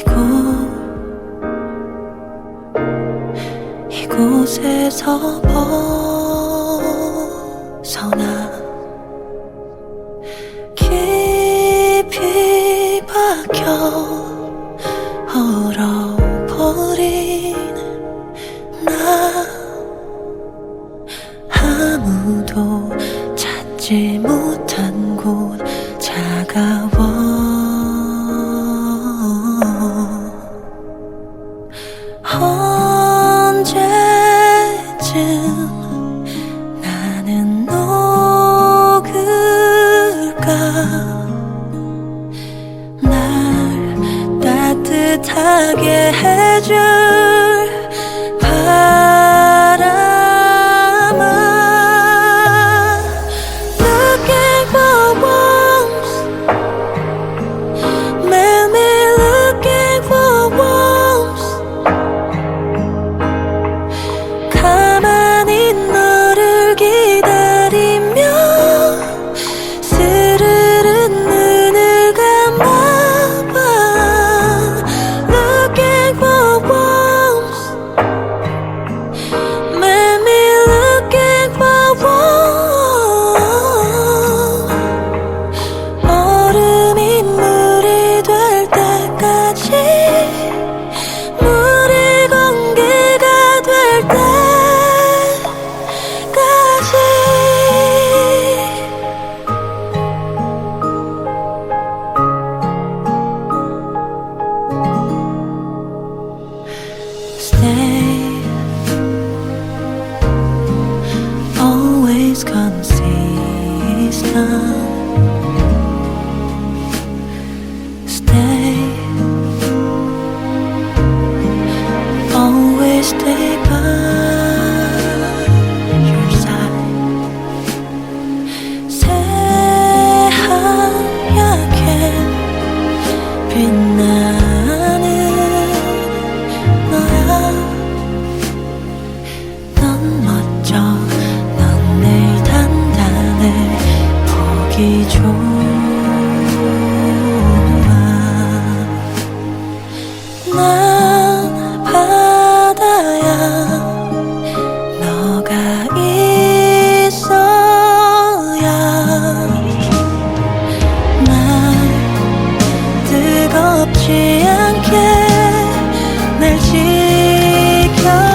이곳 이곳에서 벗어나 깊이 박혀 얼어버린 나 아무도 찾지 못 난 바다야. 너가 있어야 난 뜨겁지 않게 날 지켜.